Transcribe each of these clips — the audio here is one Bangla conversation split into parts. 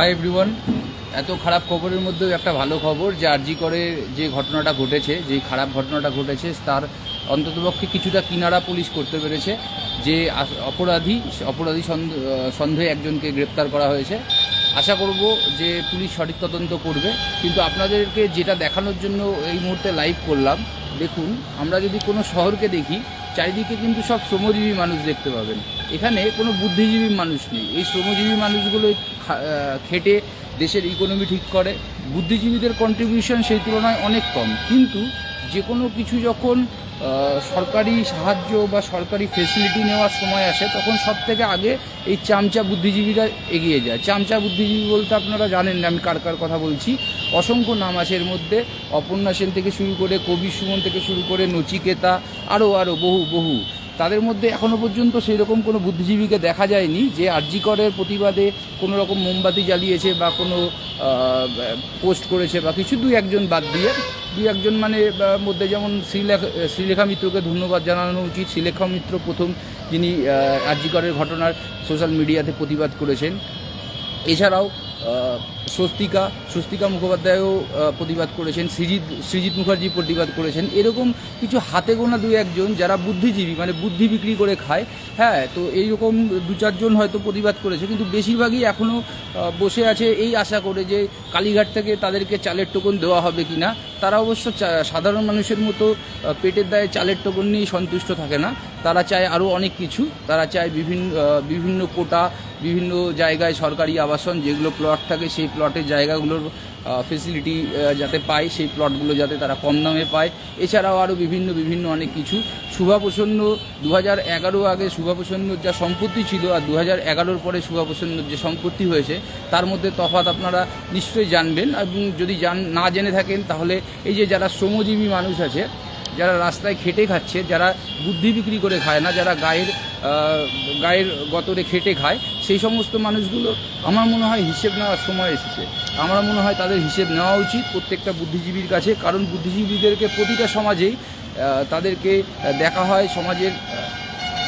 হাই এভরিওয়ান এত খারাপ খবরের মধ্যেও একটা ভালো খবর যে আরজি করে যে ঘটনাটা ঘটেছে, যে খারাপ ঘটনাটা ঘটেছে, তার অন্ততপক্ষে কিছুটা কিনারা পুলিশ করতে পেরেছে যে অপরাধী অপরাধী সন্দ- সন্দেহে একজনকে গ্রেপ্তার করা হয়েছে। আশা করব যে পুলিশ সঠিক তদন্ত করবে। কিন্তু আপনাদেরকে যেটা দেখানোর জন্য এই মুহূর্তে লাইভ করলাম, দেখুন, আমরা যদি কোনো শহরকে দেখি, চারিদিকে কিন্তু সব শ্রমজীবী মানুষ দেখতে পাবেন। এখানে কোনো বুদ্ধিজীবী মানুষ নেই। এই শ্রমজীবী মানুষগুলো খেটে দেশের ইকোনমি ঠিক করে। বুদ্ধিজীবীদের কন্ট্রিবিউশন সেই তুলনায় অনেক কম। কিন্তু যে কোনো কিছু যখন সরকারি সাহায্য বা সরকারি ফেসিলিটি নেওয়ার সময় আসে, তখন সব থেকে আগে এই চামচা বুদ্ধিজীবীরা এগিয়ে যায়। চামচা বুদ্ধিজীবী বলতে আপনারা জানেন না, আমি কার কার কথা বলছি। অসংখ্য নাম আছে এর মধ্যে। অপর্ণা সেন থেকে শুরু করে, কবি সুমন থেকে শুরু করে, নচিকেতা আরও আরও বহু বহু। তাদের মধ্যে এখনও পর্যন্ত সেই রকম কোনো বুদ্ধিজীবীকে দেখা যায়নি যে আরজিকরের প্রতিবাদে কোনো রকম মোমবাতি জ্বালিয়েছে বা কোনো পোস্ট করেছে বা কিছু দুই একজন বাদ দিয়ে। দুই একজন মানে মধ্যে যেমন শ্রীলেখা শ্রীলেখা মিত্রকে ধন্যবাদ জানানো উচিত। শ্রীলেখা মিত্র প্রথম যিনি আরজিকরের ঘটনার সোশ্যাল মিডিয়াতে প্রতিবাদ করেছেন। এছাড়াও স্বস্তিকা স্বস্তিকা মুখোপাধ্যায়ও প্রতিবাদ করেছেন সৃজিৎ সৃজিৎ মুখার্জি প্রতিবাদ করেছেন। এরকম কিছু হাতে গোনা দু একজন যারা বুদ্ধিজীবী মানে বুদ্ধি বিক্রি করে খায় হ্যাঁ তো এইরকম দু চারজন হয়তো প্রতিবাদ করেছে, কিন্তু বেশিরভাগই এখনও বসে আছে এই আশা করে যে কালীঘাট থেকে তাদেরকে চালের টোকন দেওয়া হবে কি না তারা অবশ্য সাধারণ মানুষের মতো পেটের দায়ে চালের টোকন নিয়েই সন্তুষ্ট থাকে না। তারা চায় আরও অনেক কিছু। তারা চায় বিভিন্ন বিভিন্ন কোটা, বিভিন্ন জায়গায় সরকারি আবাসন যেগুলো প্লট থাকে, সেই প্লটের জায়গাগুলোর ফেসিলিটি যাতে পায়, সেই প্লটগুলো যাতে তারা কম দামে পায়। এছাড়াও আরও বিভিন্ন বিভিন্ন অনেক কিছু। শুভাপ্রসন্ন দু হাজার এগারো আগে শুভাপ্রসন্নর যা সম্পত্তি ছিল আর দু হাজার এগারোর পরে শুভাপ্রসন্নর যে সম্পত্তি হয়েছে, তার মধ্যে তফাৎ আপনারা নিশ্চয়ই জানবেন এবং যদি জান, না জেনে থাকেন, তাহলে এই যে যারা শ্রমজীবী মানুষ আছে, যারা রাস্তায় খেটে খাচ্ছে, যারা বুদ্ধি বিক্রি করে খায় না, যারা গায়ের গায়ের গতরে খেটে খায় সেই সমস্ত মানুষগুলো আমার মনে হয় হিসেব নেওয়ার সময় এসেছে। আমার মনে হয় তাদের হিসেব নেওয়া উচিত প্রত্যেকটা বুদ্ধিজীবীর কাছে, কারণ বুদ্ধিজীবীদেরকে প্রতিটা সমাজেই তাদেরকে দেখা হয় সমাজের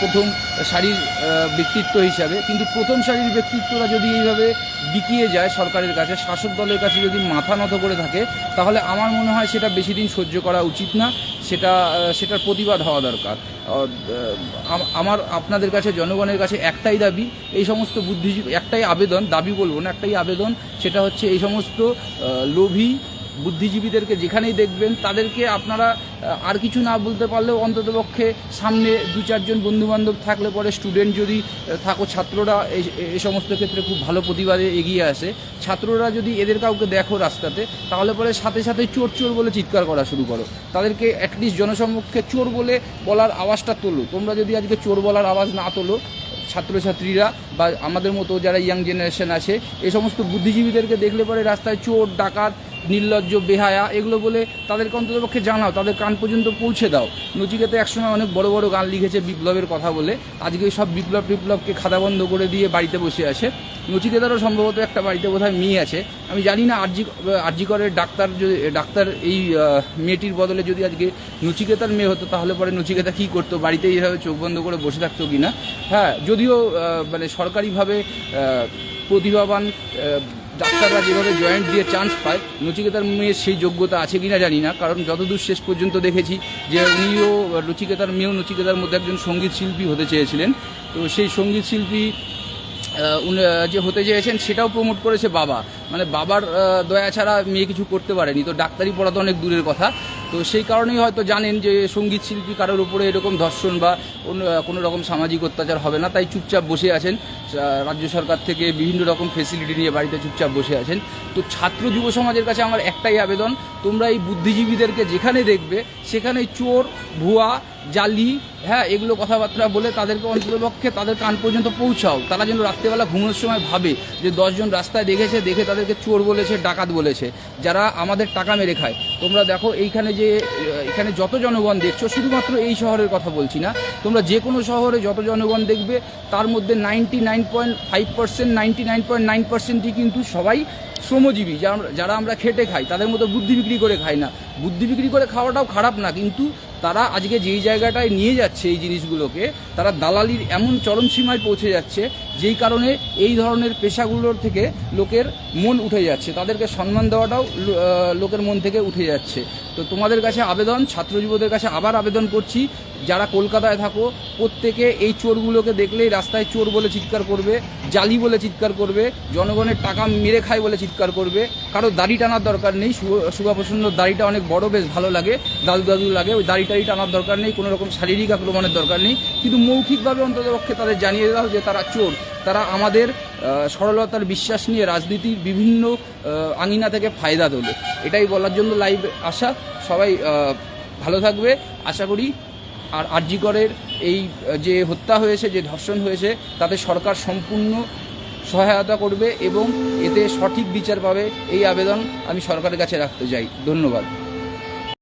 প্রথম সারির ব্যক্তিত্ব হিসাবে। কিন্তু প্রথম সারির ব্যক্তিত্বরা যদি এইভাবে বিকিয়ে যায় সরকারের কাছে, শাসক দলের কাছে যদি মাথা নত করে থাকে, তাহলে আমার মনে হয় সেটা বেশি দিন সহ্য করা উচিত না। সেটা সেটার প্রতিবাদ হওয়া দরকার। আমার আপনাদের কাছে, জনগণের কাছে একটাই দাবি, এই সমস্ত বুদ্ধিজীবী একটাই আবেদন, দাবি বলব না, একটাই আবেদন, সেটা হচ্ছে এই সমস্ত লোভী বুদ্ধিজীবীদেরকে যেখানেই দেখবেন, তাদেরকে আপনারা আর কিছু না বলতে পারলেও অন্ততপক্ষে সামনে দু চারজন বন্ধুবান্ধব থাকলে পরে স্টুডেন্ট যদি থাকো, ছাত্ররা এই সমস্ত ক্ষেত্রে খুব ভালো প্রতিবাদে এগিয়ে আসে। ছাত্ররা যদি এদের কাউকে দেখো রাস্তাতে, তাহলে পরে সাথে সাথে চোর চোর বলে চিৎকার করা শুরু করো। তাদেরকে অ্যাটলিস্ট জনসম্মুখে চোর বলে বলার আওয়াজটা তোলো। তোমরা যদি আজকে চোর বলার আওয়াজ না তোলো, ছাত্রছাত্রীরা বা আমাদের মতো যারা ইয়াং জেনারেশন আছে এই সমস্ত বুদ্ধিজীবীদেরকে দেখলে পরে রাস্তায় চোর, ডাকাত নির্লজ্জ, বেহায়া, এগুলো বলে তাদেরকে অন্ততপক্ষে জানাও, তাদের কান পর্যন্ত পৌঁছে দাও। নচিকেতে একসময় অনেক বড় বড় গান লিখেছে বিপ্লবের কথা বলে। আজকে সব বিপ্লব বিপ্লবকে খাতা বন্ধ করে দিয়ে বাড়িতে বসে আছে। নচিকেতারও সম্ভবত একটা বাড়িতে বোধহয় মেয়ে আছে। আমি জানি না আরজি, আরজিকরের ডাক্তার যদি ডাক্তার এই মেয়েটির বদলে যদি আজকে নচিকেতার মেয়ে হতো, তাহলে পরে নচিকেতা কী করতো? বাড়িতে এইভাবে চোখ বন্ধ করে বসে থাকতো কি না? হ্যাঁ যদিও মানে সরকারিভাবে প্রতিভাবান ডাক্তাররা যেভাবে জয়েন্ট দিয়ে চান্স পায় নচিকেতার মেয়ের সেই যোগ্যতা আছে কিনা জানি না, কারণ যতদূর শেষ পর্যন্ত দেখেছি যে উনিও নচিকেতার মেয়েও নচিকেতার মধ্যে একজন সংগীত শিল্পী হতে চেয়েছিলেন। তো সেই সংগীত শিল্পী যে হতে চেয়েছেন সেটাও প্রমোট করেছে বাবা। মানে বাবার দয়া ছাড়া মেয়ে কিছু করতে পারেনি। তো ডাক্তারি পড়া তো অনেক দূরের কথা। তো সেই কারণেই হয়তো জানেন যে সংগীত শিল্পী কারোর উপরে এরকম ধর্ষণ বা অন্য, কোনো রকম সামাজিক অত্যাচার হবে না, তাই চুপচাপ বসে আছেন। রাজ্য সরকার থেকে বিভিন্ন রকম ফেসিলিটি নিয়ে বাড়িতে চুপচাপ বসে আছেন। তো ছাত্র যুব সমাজের কাছে আমার একটাই আবেদন, তোমরা এই বুদ্ধিজীবীদেরকে যেখানে দেখবে, সেখানে চোর, ভুয়া জালি হ্যাঁ এগুলো কথাবার্তা বলে তাদেরকে অন্ততপক্ষে তাদের কান পর্যন্ত পৌঁছাও। তারা যেন রাত্রেবেলা ঘুমোনোর সময় ভাবে যে দশজন রাস্তায় দেখেছে, দেখে তাদেরকে চোর বলেছে, ডাকাত বলেছে। যারা আমাদের টাকা মেরে খায়। তোমরা দেখো এইখানে যে এখানে যত জনগণ দেখছ, শুধুমাত্র এই শহরের কথা বলছি না, তোমরা যে কোনো শহরে যত জনগণ দেখবে, তার মধ্যে ninety nine point five percent ninety nine point nine পার্সেন্টই কিন্তু সবাই শ্রমজীবী। যারা আমরা খেটে খাই, তাদের মতো বুদ্ধি বিক্রি করে খাই না। বুদ্ধি বিক্রি করে খাওয়াটাও খারাপ না, কিন্তু তারা আজকে যেই জায়গাটায় নিয়ে যাচ্ছে এই জিনিসগুলোকে, তারা দালালির এমন চরম সীমায় পৌঁছে যাচ্ছে যেই কারণে এই ধরনের পেশাগুলোর থেকে লোকের মন উঠে যাচ্ছে। তাদেরকে সম্মান দেওয়াটাও লোকের মন থেকে উঠে যাচ্ছে। তো তোমাদের কাছে আবেদন, ছাত্র যুবদের কাছে আবার আবেদন করছি। যারা কলকাতায় থাকো, প্রত্যেকে এই চোরগুলোকে দেখলেই রাস্তায় চোর বলে চিৎকার করবে, জালি বলে চিৎকার করবে, জনগণের টাকা মেরে খায় বলে চিৎকার করবে। কারও দাড়ি টানার দরকার নেই। সুগাপ্রসন্নর দাড়িটা অনেক বড়, বেশ ভালো লাগে। দাদু দাদু লাগে, ওই দাড়ি টাড়ি টানার দরকার নেই। কোনো রকম শারীরিক আক্রমণের দরকার নেই। কিন্তু মৌখিকভাবে অন্ততপক্ষে তাদের জানিয়ে দাও যে তারা চোর। তারা আমাদের সরলতার বিশ্বাস নিয়ে রাজনীতির বিভিন্ন আঙিনা থেকে ফায়দা তোলে। এটাই বলার জন্য লাইভ আসা। সবাই ভালো থাকবে। আশা করি আর আরজিকরের এই যে হত্যা হয়েছে, যে ধর্ষণ হয়েছে, তাতে সরকার সম্পূর্ণ সহায়তা করবে এবং এতে সঠিক বিচার পাবে। এই আবেদন আমি সরকারের কাছে রাখতে চাই। ধন্যবাদ।